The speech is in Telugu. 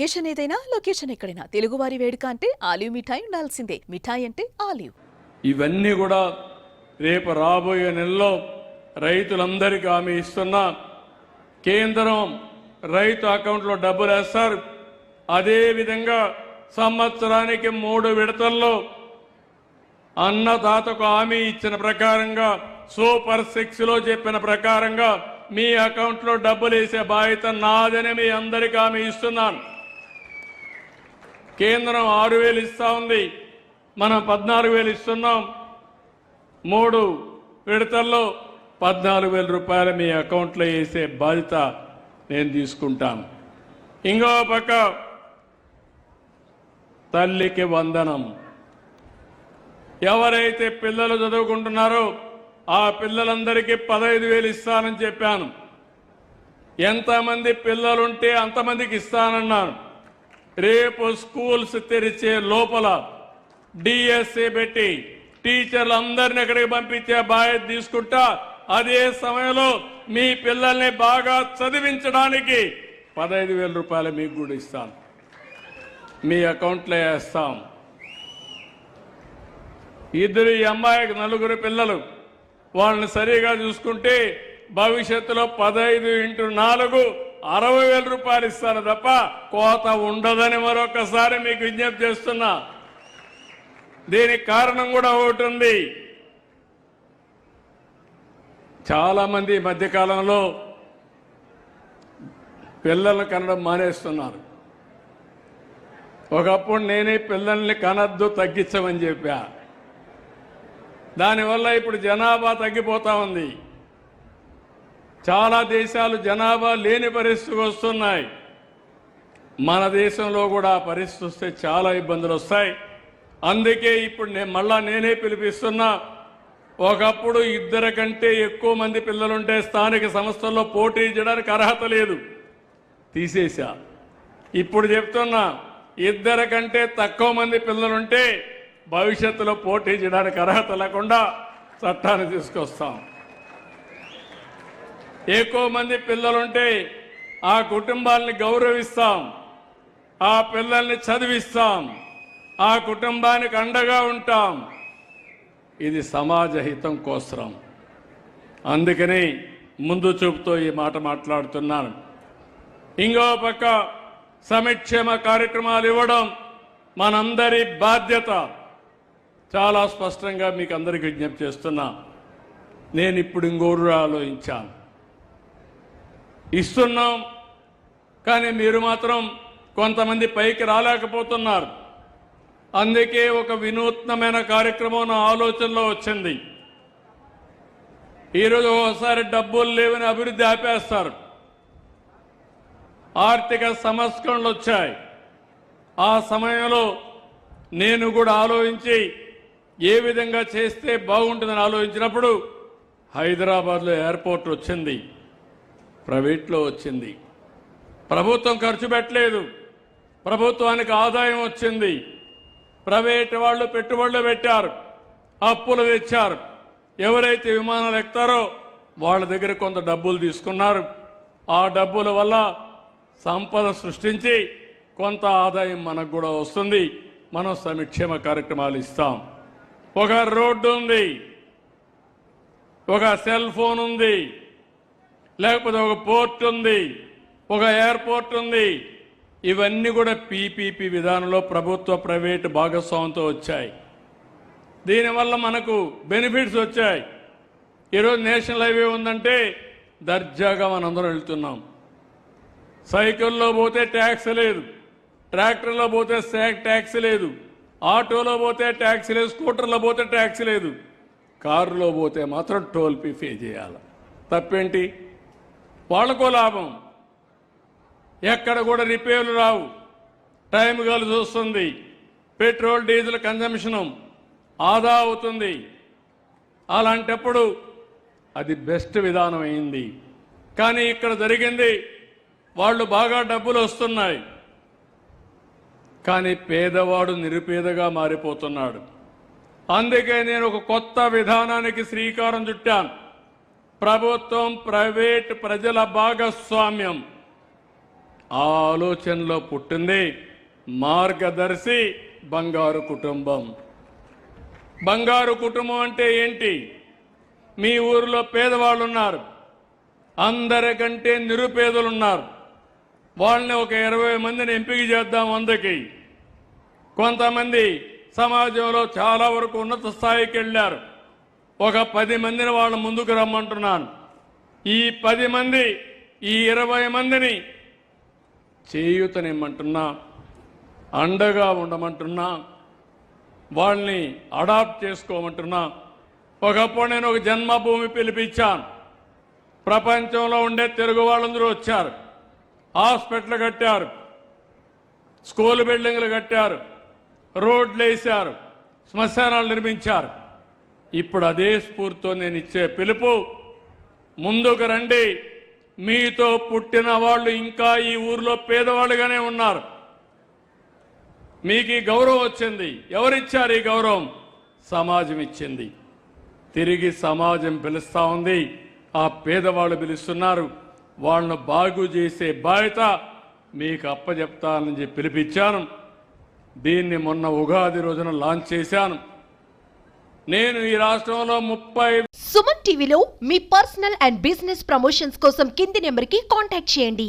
అకేషన్ ఏదైనా లొకేషన్ ఎక్కడైనా. తెలుగువారి వేడుక అంటే ఆలివ్ మిఠాయి ఉండాల్సిందే. మిఠాయి అంటే ఆలివ్. ఇవన్నీ కూడా రేపు రాబోయే నెలలో రైతులందరికీ హామీ ఇస్తున్నా కేంద్రం రైతు అకౌంట్లో డబ్బులు వేస్తారు. అదేవిధంగా సంవత్సరానికి మూడు విడతల్లో అన్నదాతకు హామీ ఇచ్చిన ప్రకారంగా సూపర్ సిక్స్లో చెప్పిన ప్రకారంగా మీ అకౌంట్లో డబ్బులు వేసే బాధ్యత నాదని మీ అందరికీ హామీ ఇస్తున్నాను. కేంద్రం ఆరు వేలు ఇస్తా ఉంది. మనం పద్నాలుగు వేలు ఇస్తున్నాం. మూడు విడతల్లో పద్నాలుగు వేల రూపాయలు మీ అకౌంట్లో వేసే బాధ్యత నేను తీసుకుంటాను. ఇంకో పక్క తల్లికి వందనం. ఎవరైతే పిల్లలు చదువుకుంటున్నారో ఆ పిల్లలందరికీ పదహైదు వేలు ఇస్తానని చెప్పాను. ఎంతమంది పిల్లలుంటే అంతమందికి ఇస్తానన్నాను. రేపు స్కూల్స్ తెరిచే లోపల డిఎస్సి పెట్టి టీచర్లు అందరిని ఎక్కడికి పంపించే బాధ్యత తీసుకుంటా అదే సమయంలో మీ పిల్లల్ని బాగా చదివించడానికి పదహైదు వేల రూపాయలు మీకు కూడా ఇస్తాను. మీ అకౌంట్లో వేస్తాం. ఇద్దరు ఈ అమ్మాయికి నలుగురు పిల్లలు వాళ్ళని సరిగా చూసుకుంటే భవిష్యత్తులో పదహైదు ఇంటూ నాలుగు అరవై వేల రూపాయలు ఇస్తాను తప్ప కోత ఉండదని మరొకసారి మీకు విజ్ఞప్తి చేస్తున్నా. దీనికి కారణం కూడా ఒకటి ఉంది. చాలా మంది ఈ మధ్యకాలంలో పిల్లల్ని కనడం మానేస్తున్నారు. ఒకప్పుడు నేనే పిల్లల్ని కనద్దు తగ్గించమని చెప్పా. దానివల్ల ఇప్పుడు జనాభా తగ్గిపోతా ఉంది. చాలా దేశాలు జనాభా లేని పరిస్థితికి వస్తున్నాయి. మన దేశంలో కూడా ఆ పరిస్థితి వస్తే చాలా ఇబ్బందులు వస్తాయి. అందుకే ఇప్పుడు నేను మళ్ళా నేనే పిలిపిస్తున్నా. ఒకప్పుడు ఇద్దరు కంటే ఎక్కువ మంది పిల్లలుంటే స్థానిక సంస్థల్లో పోటీ చేయడానికి అర్హత లేదు. తీసేశా. ఇప్పుడు చెప్తున్నా ఇద్దరు కంటే తక్కువ మంది పిల్లలుంటే భవిష్యత్తులో పోటీ చేయడానికి అర్హత లేకుండా చట్టాన్ని తీసుకొస్తాం. ఎక్కువ మంది పిల్లలుంటే ఆ కుటుంబాలని గౌరవిస్తాం. ఆ పిల్లల్ని చదివిస్తాం. ఆ కుటుంబానికి అండగా ఉంటాం. ఇది సమాజ హితం కోసరం. అందుకని ముందు చూపుతో ఈ మాట మాట్లాడుతున్నాను. ఇంకో పక్క సమిక్షేమ కార్యక్రమాలు ఇవ్వడం మనందరి బాధ్యత. చాలా స్పష్టంగా మీకు అందరికి విజ్ఞప్తి చేస్తున్నా. నేను ఇప్పుడు ఇంకోరు ఆలోచించాను. ఇస్తున్నాం. కానీ మీరు మాత్రం కొంతమంది పైకి రాలేకపోతున్నారు. అందుకే ఒక వినూత్నమైన కార్యక్రమం నా ఆలోచనలో వచ్చింది. ఈరోజు ఒకసారి డబ్బులు లేవని అభివృద్ధి ఆపేస్తారు. ఆర్థిక సంస్కరణలు వచ్చాయి. ఆ సమయంలో నేను కూడా ఆలోచించి ఏ విధంగా చేస్తే బాగుంటుందని ఆలోచించినప్పుడు హైదరాబాద్లో ఎయిర్పోర్ట్ వచ్చింది. ప్రైవేట్లో వచ్చింది. ప్రభుత్వం ఖర్చు పెట్టలేదు. ప్రభుత్వానికి ఆదాయం వచ్చింది. ప్రైవేట్ వాళ్ళు పెట్టుబడులు పెట్టారు. అప్పులు తెచ్చారు. ఎవరైతే విమానాలు ఎక్కుతారో వాళ్ళ దగ్గర కొంత డబ్బులు తీసుకున్నారు. ఆ డబ్బుల వల్ల సంపద సృష్టించి కొంత ఆదాయం మనకు కూడా వస్తుంది. మనం సంక్షేమ కార్యక్రమాలు ఇస్తాం. ఒక రోడ్డు ఉంది. ఒక సెల్ ఫోన్ ఉంది. లేకపోతే ఒక పోర్ట్ ఉంది ఒక ఎయిర్పోర్ట్ ఉంది. ఇవన్నీ కూడా పీపీపీ విధానంలో ప్రభుత్వ ప్రైవేటు భాగస్వామ్యంతో వచ్చాయి. దీనివల్ల మనకు బెనిఫిట్స్ వచ్చాయి. ఈరోజు నేషనల్ హైవే ఉందంటే దర్జాగా మనందరం వెళ్తున్నాం. సైకిల్లో పోతే ట్యాక్స్ లేదు ట్రాక్టర్లో పోతే ట్యాక్స్ లేదు ఆటోలో పోతే ట్యాక్స్ లేదు స్కూటర్లో పోతే ట్యాక్స్ లేదు. కారులో పోతే మాత్రం టోల్ ఫీ పే చేయాలి. తప్పేంటి? వాళ్ళకో లాభం. ఎక్కడ కూడా రిపేర్లు రావు. టైం కలిసి చూస్తుంది. పెట్రోల్ డీజిల్ కన్జంప్షన్ ఆదా అవుతుంది. అలాంటప్పుడు అది బెస్ట్ విధానం అయింది. కానీ ఇక్కడ జరిగింది వాళ్ళు బాగా డబ్బులు వస్తున్నాయి. కానీ పేదవాడు నిరుపేదగా మారిపోతున్నాడు. అందుకే నేను ఒక కొత్త విధానానికి శ్రీకారం చుట్టాను. ప్రభుత్వం ప్రైవేట్ ప్రజల భాగస్వామ్యం. ఆ ఆలోచనలో పుట్టింది మార్గదర్శి బంగారు కుటుంబం. బంగారు కుటుంబం అంటే ఏంటి? మీ ఊరిలో పేదవాళ్ళు ఉన్నారు అందరికంటే నిరుపేదలు ఉన్నారు వాళ్ళని ఒక ఇరవై మందిని ఎంపిక చేద్దాం వందకి కొంతమంది సమాజంలో చాలా వరకు ఉన్నత స్థాయికి వెళ్ళారు. ఒక పది మందిని వాళ్ళ ముందుకు రమ్మంటున్నాను. ఈ పది మంది ఈ ఇరవై మందిని చేయూతనిమ్మంటున్నా అండగా ఉండమంటున్నా వాళ్ళని అడాప్ట్ చేసుకోమంటున్నా. ఒకప్పుడు నేను ఒక జన్మభూమి పిలిపించాను. ప్రపంచంలో ఉండే తెలుగు వాళ్ళందరూ వచ్చారు. హాస్పిటల్ కట్టారు. స్కూల్ బిల్డింగ్లు కట్టారు. రోడ్లు వేశారు శ్మశానాలు నిర్మించారు. ఇప్పుడు అదే స్ఫూర్తితో నేను ఇచ్చే పిలుపు. ముందుకు రండి. మీతో పుట్టిన వాళ్ళు ఇంకా ఈ ఊర్లో పేదవాళ్ళుగానే ఉన్నారు. మీకు ఈ గౌరవం వచ్చింది. ఎవరిచ్చారు ఈ గౌరవం? సమాజం ఇచ్చింది. తిరిగి సమాజం పిలుస్తా ఉంది. ఆ పేదవాళ్ళు పిలుస్తున్నారు. వాళ్ళను బాగు చేసే బాధ్యత మీకు అప్పచెప్తానని చెప్పి పిలిపించాను. దీన్ని మొన్న ఉగాది రోజున లాంచ్ చేశాను. నేను ఈ రాష్ట్రంలో ముప్పై సుమన్ టీవీలో మీ పర్సనల్ అండ్ బిజినెస్ ప్రమోషన్స్ కోసం కింది నెంబర్కి కాంటాక్ట్ చేయండి.